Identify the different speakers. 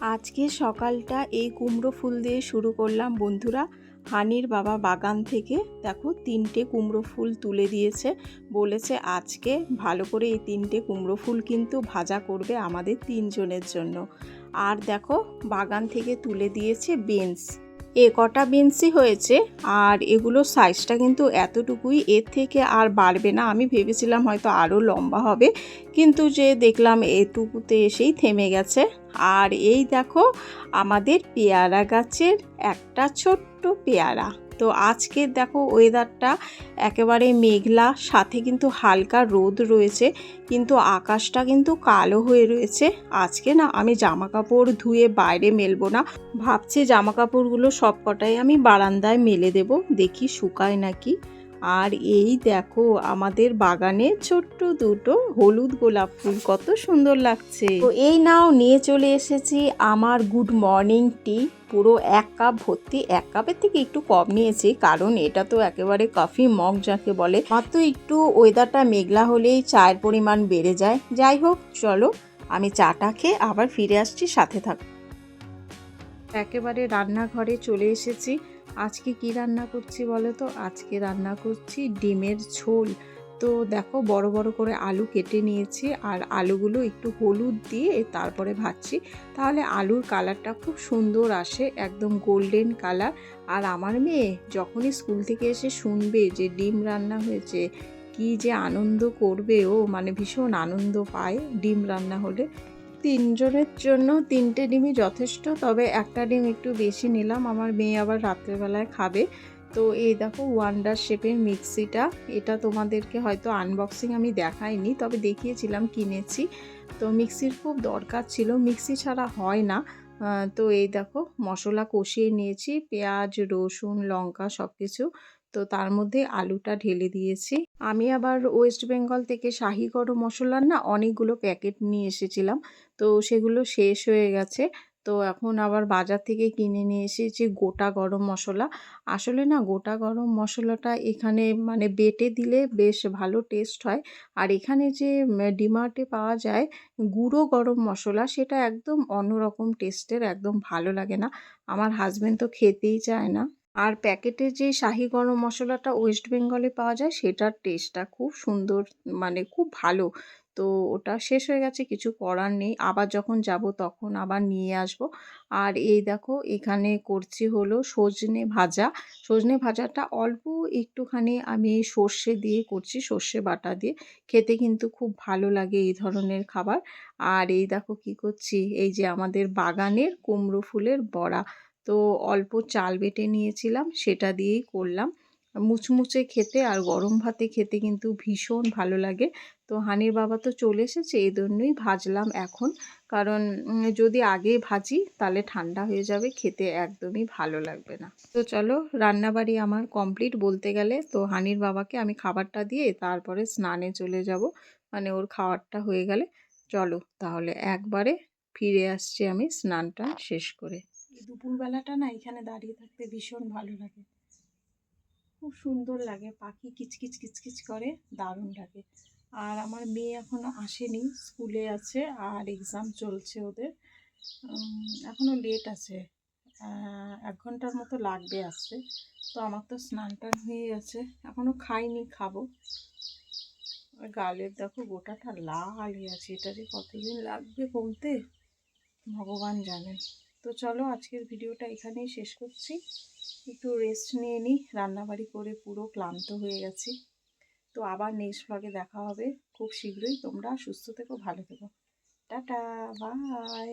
Speaker 1: আজকে সকালটা এই কুমড়ো ফুল দিয়ে শুরু করলাম, বন্ধুরা। হানির বাবা বাগান থেকে, দেখো, তিনটে কুমড়ো ফুল তুলে দিয়েছে। বলেছে, আজকে ভালো করে এই তিনটে কুমড়ো ফুল কিন্তু ভাজা করবে আমাদের তিনজনের জন্য। আর দেখো, বাগান থেকে তুলে দিয়েছে বেঞ্চ এ কটা বেঞ্চই হয়েছে আর এগুলোর সাইজটা কিন্তু এতটুকুই, এর থেকে আর বাড়বে না। আমি ভেবেছিলাম হয়তো আরও লম্বা হবে, কিন্তু যে দেখলাম এটুকুতে এসেই থেমে গেছে। আর এই দেখো, আমাদের পেয়ারা গাছের একটা ছোট্ট পেয়ারা। তো আজকে দেখো ওয়েদারটা একেবারে মেঘলা, সাথে কিন্তু হালকা রোদ রয়েছে, কিন্তু আকাশটা কিন্তু কালো হয়ে রয়েছে। আজকে না আমি জামা কাপড় ধুয়ে বাইরে মেলবো না, ভাবছি জামা কাপড়গুলো সব কটাই আমি বারান্দায় মেলে দেব, দেখি শুকায় নাকি। আর এই দেখো, আমাদের বাগানে ছোট্ট দুটো হলুদ গোলাপ ফুল, কত সুন্দর লাগছে। তো এই নাও, নিয়ে চলে এসেছি আমার গুড মর্নিং টি পুরো এক কাপ ভর্তি, এক কাপের থেকে একটু কম নিয়েছি, কারণ এটা তো একেবারে কফি মগ যাকে বলে। মাত্র একটু ওয়েদারটা মেঘলা হলেই চায়ের পরিমাণ বেড়ে যায়। যাই হোক, চলো, আমি চাটা খেয়ে আবার ফিরে আসছি, সাথে থাক। একেবারে রান্নাঘরে চলে এসেছি। আজকে কি রান্না করছি বলো তো? আজকে রান্না করছি ডিমের ঝোল। তো দেখো বড় বড় করে আলু কেটে নিয়েছি আর আলুগুলো একটু হলুদ দিয়ে তারপরে ভাজছি। তাহলে আলুর কালারটা খুব সুন্দর আসে, একদম গোল্ডেন কালার। আর আমার মেয়ে যখনই স্কুল থেকে এসে শুনবে যে ডিম রান্না হয়েছে, কি যে আনন্দ করবে ও মানে ভীষণ আনন্দ পায় ডিম রান্না হলে। তিনজনের জন্য তিনটে ডিমই যথেষ্ট, তবে একটা ডিম একটু বেশি নিলাম। আমার মেয়ে আবার রাত্রেবেলায় খাবে। তো এই দেখো ওয়ান্ডার শেপের মিক্সিটা। এটা তোমাদেরকে হয়তো আনবক্সিং আমি দেখাইনি, তবে দেখিয়েছিলাম, কিনেছি। তো মিক্সির খুব দরকার ছিল। মিক্সি ছাড়া হয় না। তো এই দেখো মশলা কষিয়ে নিয়েছি। পেঁয়াজ, রসুন, লঙ্কা সব কিছু তো তার মধ্যে আলুটা ঢেলে দিয়েছি। আমি আবার ওয়েস্ট বেঙ্গল থেকে শাহি গরম মশলার না অনেকগুলো প্যাকেট নিয়ে এসেছিলাম। তো সেগুলো শেষ হয়ে গেছে। তো এখন আবার বাজার থেকে কিনে নিয়ে এসেছি গোটা গরম মশলা। আসলে না গোটা গরম মশলাটা এখানে মানে বেটে দিলে বেশ ভালো টেস্ট হয়। আর এখানে যে ডিমার্টে পাওয়া যায় গুঁড়ো গরম মশলা, সেটা একদম অন্যরকম টেস্টের একদম ভালো লাগে না। আমার হাজব্যান্ড তো খেতেই চায় না। আর প্যাকেটে যে শাহি গরম মশলাটা ওয়েস্ট বেঙ্গলে পাওয়া যায়, সেটার টেস্টটা খুব সুন্দর মানে খুব ভালো। তো ওটা শেষ হয়ে গেছে, কিছু করার নেই। আবার যখন যাব তখন আবার নিয়ে আসব। আর এই দেখো, এখানে করছি হলো সজনে ভাজা। সজনে ভাজাটা অল্প একটুখানি আমি সর্ষে দিয়ে করছি, সর্ষে বাটা দিয়ে। খেতে কিন্তু খুব ভালো লাগে এই ধরনের খাবার। আর এই দেখো কি করছি, এই যে আমাদের বাগানের কুমড়ো ফুলের বড়া। তো অল্প চাল বেটে নিয়েছিলাম, সেটা দিয়েই করলাম। মুচমুচে খেতে আর গরম ভাতে খেতে কিন্তু ভীষণ ভালো লাগে। তো হানির বাবা তো চলে এসেছে, এই জন্যই ভাজলাম এখন। কারণ যদি আগে ভাজি, তাহলে ঠান্ডা হয়ে যাবে, খেতে একদমই ভালো লাগবে না। তো চলো, রান্নাবাড়ি আমার কমপ্লিট বলতে গেলে, তো হানির বাবাকে আমি খাবারটা দিয়ে তারপরে স্নানে চলে যাব। মানে ওর খাবারটা হয়ে গেলে, চলো তাহলে একবারে ফিরে আসছি আমি স্নানটা শেষ করে। দুপুরবেলাটা না এখানে দাঁড়িয়ে থাকতে ভীষণ ভালো লাগে। খুব সুন্দর লাগে, পাখি কিচকিচ কিচকিচ করে, দারুণ লাগে। আর আমার মেয়ে এখনও আসেনি, স্কুলে আছে আর এক্সাম চলছে ওদের। এখনও লেট আছে এক ঘণ্টার মতো লাগবে আসতে। তো আমার তো স্নান টান হয়ে গেছে এখনও খাইনি, খাব। গালের দেখো গোটাটা লাল হয়ে আছে, এটা যে কতদিন লাগবে কমতে ভগবান জানেন তো চলো আজকের ভিডিওটা এখানেই শেষ করছি। একটু রেস্ট নিয়ে নিই। রান্নাবাড়ি করে পুরো ক্লান্ত হয়ে গেছি। তো আবার নেক্সট ব্লগে দেখা হবে। খুব শীঘ্রই তোমরা সুস্থ থেকো, ভালো থেকো। Tata bye